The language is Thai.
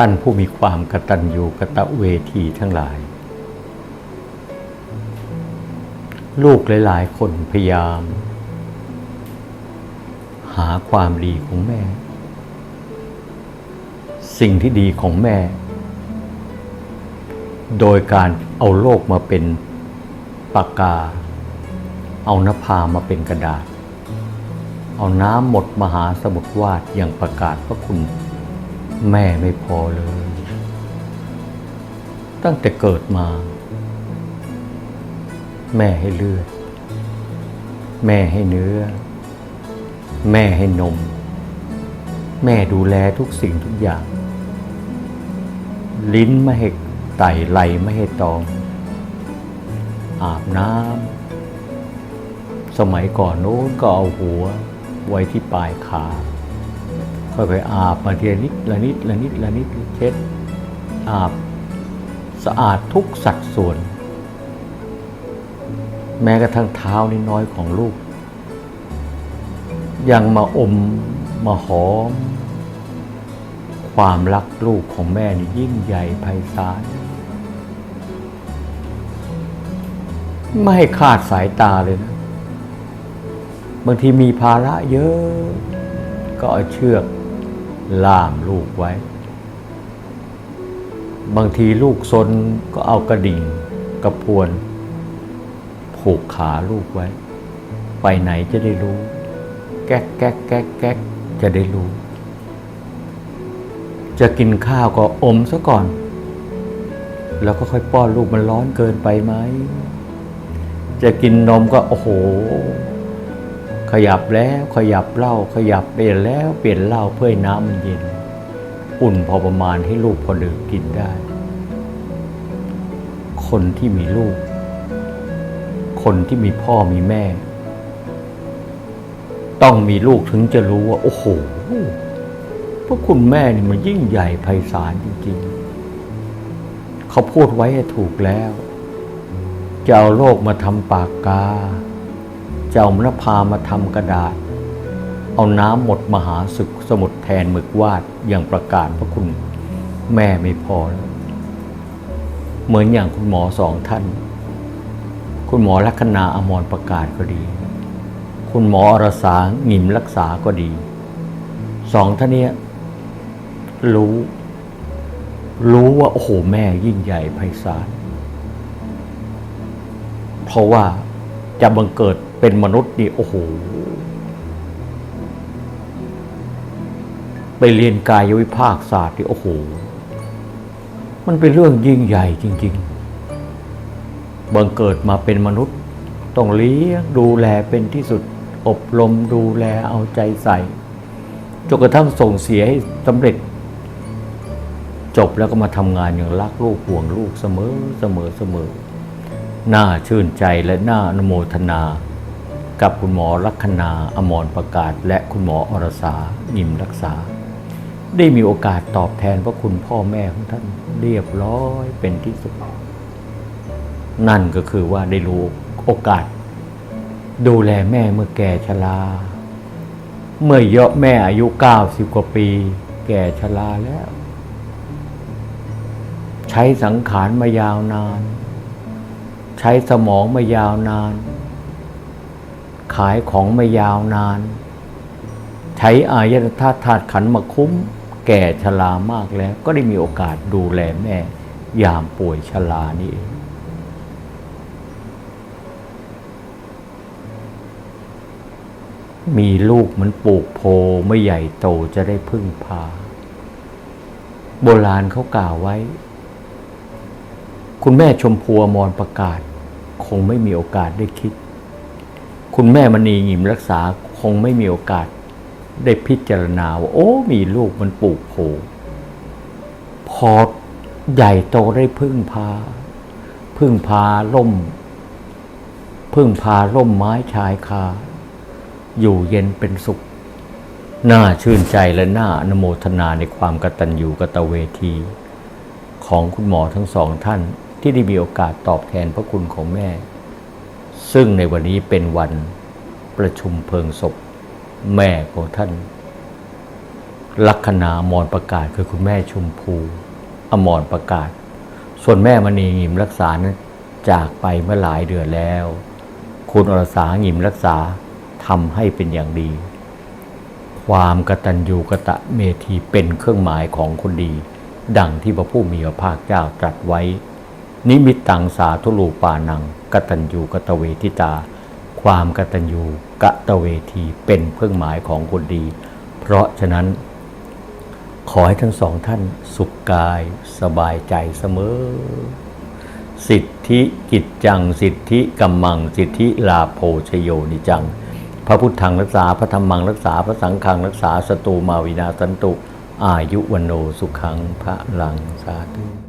ท่านผู้มีความกตัญญูกตะเวทีทั้งหลาย ลูกหลาย ๆ คนพยายาม หาความดีของแม่ สิ่งที่ดีของแม่ โดยการเอาโลกมาเป็นปากกา เอานภามาเป็นกระดาษ เอาน้ำหมดมหาสมุทรวาดอย่างประกาศพระคุณ แม่ไม่พอเลย ตั้งแต่เกิดมา แม่ให้เลือด แม่ให้เนื้อ แม่ให้นม แม่ดูแลทุกสิ่งทุกอย่าง ลิ้นไม่ให้ไต่ไหลไม่ให้ตอง อาบน้ำสมัยก่อนโน้นก็เอาหัวไว้ที่ปลายขา ค่อยๆอาบมาทีละนิดละนิดละนิดละนิดเช็ดอาบสะอาดทุกสัดส่วน แม้กระทั่งเท้านิดน้อยของลูก ยังมาอมมาหอม ความรักลูกของแม่นี่ยิ่งใหญ่ไพศาลไม่ให้คาดสายตาเลยนะ บางทีมีภาระเยอะ ก็เอาเชือก ล่ามลูกไว้ บางทีลูกซนก็เอากระดิ่งกระพวน ผูกขาลูกไว้ ไปไหนจะได้รู้ แก๊กแก๊กแก๊กแก๊กจะได้รู้ จะกินข้าวก็อมซะก่อน แล้วก็ค่อยป้อนลูกมันร้อนเกินไปไหม จะกินนมก็โอ้โห ขยับแล้วขยับเล้าขยับเปลี่ยนแล้วเปลี่ยนเล้าเพื่อให้น้ำมันเย็น อุ่นพอประมาณให้ลูกพอดื่มกินได้ คนที่มีลูก คนที่มีพ่อมีแม่ ต้องมีลูกถึงจะรู้ว่า โอ้โหพวกคุณแม่นี่มันยิ่งใหญ่ไพศาลจริงๆ เขาพูดไว้ให้ถูกแล้ว จะเอาโลกมาทำปากกา จะเอามะพามาทำกระดาษ เอาน้ำหมดมหาศึกสมุดแทนหมึกวาดอย่างประกาศพระคุณแม่ไม่พอแล้วเหมือนอย่างคุณหมอสองท่าน คุณหมอลัคนาอมรประกาศก็ดี คุณหมออรสาหงิมรักษาก็ดี สองท่านเนี้ยรู้ รู้ว่า โอ้โห แม่ยิ่งใหญ่ไพศาล เพราะว่าจะบังเกิด เป็นมนุษย์นี่โอ้โหไปเรียนกายวิภาคศาสตร์นี่โอ้โห มันเป็นเรื่องยิ่งใหญ่จริง ๆ บังเกิดมาเป็นมนุษย์ ต้องเลี้ยงดูแลเป็นที่สุด อบรมดูแลเอาใจใส่จนกระทั่งส่งเสียให้สำเร็จ จบแล้วก็มาทำงานอย่างรักลูกห่วงลูกเสมอเสมอเสมอ น่าชื่นใจและน่าอนโมทนา กับคุณหมอลัคนาอมรประกาศ และคุณหมออรสายิมรักษา ได้มีโอกาสตอบแทนพระคุณพ่อแม่ของท่านเรียบร้อยเป็นที่สุด นั่นก็คือว่าได้รู้โอกาส ดูแลแม่เมื่อแก่ชรา เมื่อเยอะแม่อายุเก้าสิบกว่าปี แก่ชราแล้ว ใช้สังขารมายาวนาน ใช้สมองมายาวนาน ขายของไมายาวนาน ใช้อายตธาตุธาตุขันมาคุ้ม แก่ชรามากแล้ว ก็ได้มีโอกาสดูแลแม่ ยามป่วยชรานี่เองมีลูกมันปลูกโพไม่ใหญ่โตจะได้พึ่งพา โบราณเขากล่าวไว้ คุณแม่ชมพูอมรประกาศ คงไม่มีโอกาสได้คิด คุณแม่มณีหงิมรักษาคงไม่มีโอกาสได้พิจารณาว่าโอ้ มีลูกมันปลูกโผพอใหญ่โตได้พึ่งพา พึ่งพาล่ม พึ่งพาล่มไม้ชายคา อยู่เย็นเป็นสุข น่าชื่นใจและน่าอนโมทนาในความกตัญญูกตเวที ของคุณหมอทั้งสองท่านที่ได้มีโอกาสตอบแทนพระคุณของแม่ ซึ่งในวันนี้เป็นวันประชุมเพลิงศพ แม่ของท่านลัคนาอมรประกาศคือคุณแม่ชุมพูอมรประกาศ ส่วนแม่มณีหงิมรักษานั้นจากไปเมื่อหลายเดือนแล้ว คุณอรสาหงิมรักษาทำให้เป็นอย่างดี ความกตัญญูกตะเมธีเป็นเครื่องหมายของคนดี ดังที่พระผู้มีพระภาคเจ้าตรัสไว้ นิมิตตังสาธุลูปานังกตัญญูกตเวทิตา ความกตัญญูกตเวทีเป็นเครื่องหมายของคนดี เพราะฉะนั้น ขอให้ทั้งสองท่านสุขกายสบายใจเสมอ สิทธิกิจจัง สิทธิกัมมัง สิทธิลาโภชโยนิจัง พระพุทธังรักษาพระธรรมังรักษาพระสังฆังรักษาสตูมาวินาสันตุ อายุวันโนสุขังพระลังสาธุ